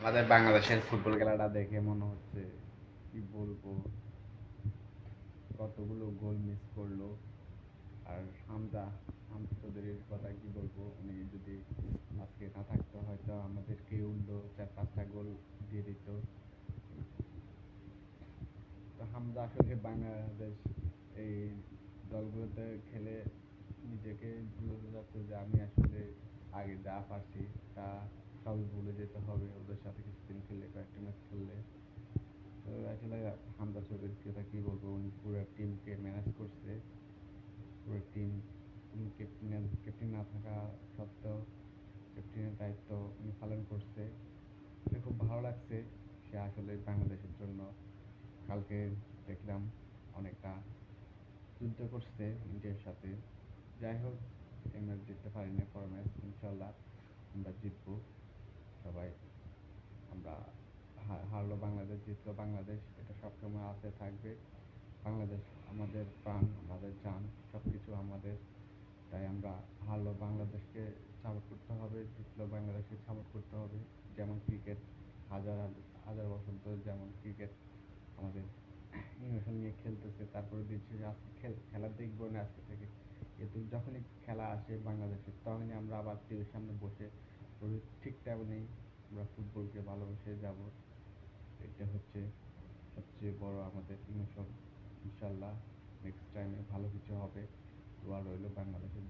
আমাদের বাংলাদেশের ফুটবল খেলাটা দেখে মনে হচ্ছে, কি বলব? কতগুলো গোল মিস করল। আর হামজা হামজা চৌধুরীর কথা কি বলব? উনি যদি আজকে না থাকতো, হয়তো আমাদেরকে উল্টো চার পাঁচটা গোল দিয়ে দিত। তো হামজা আসলে বাংলাদেশ এই দলগুলোতে খেলে নিজেকে বুঝতে যাচ্ছে যে আমি আসলে আগে যা পারছি তা ভুলে যেতে হবে, ওদের সাথে কিছুদিন খেললে কয়েকটা ম্যাচ খেললে। তো আসলে হামজা চৌধুরীর কথা কি বলব? উনি পুরো টিমকে ম্যানেজ করছে। পুরো টিম উনি ক্যাপ্টেন ক্যাপ্টেন না থাকা সত্ত্বেও ক্যাপ্টেনের দায়িত্ব উনি পালন করছে। খুব ভালো লাগছে। সে আসলে বাংলাদেশের জন্য কালকে দেখলাম অনেকটা যুদ্ধ করছে ইন্ডিয়ার সাথে। যাই হোক ম্যাচ জিততে পারিনি পর ম্যাচ ইনশাল্লাহ আমরা জিতবো সবাই আমরা হা- হারলো বাংলাদেশ, জিতলো বাংলাদেশ, এটা সবসময় আছে, থাকবে। বাংলাদেশ আমাদের প্রাণ, আমাদের জান সব কিছু আমাদের। তাই আমরা হারলো বাংলাদেশকে সাপোর্ট করতে হবে, জিতলো বাংলাদেশকে সাপোর্ট করতে হবে। যেমন ক্রিকেট হাজার হাজার বছর ধরে যেমন ক্রিকেট আমাদের ইমোশন নিয়ে খেলতেছে, তারপরে দিচ্ছে যে আজকে খেল দেখব না আজকে থেকে। কিন্তু যখনই খেলা আসে বাংলাদেশে তখনই আমরা আবার টিভির সামনে বসে ঠিক তেমনই আমরা ফুটবলকে ভালোবেসে যাব। এটা হচ্ছে সবচেয়ে বড় আমাদের ইমোশন। ইনশাল্লাহ নেক্সট টাইমে ভালো কিছু হবে। দোয়া রইল বাংলাদেশের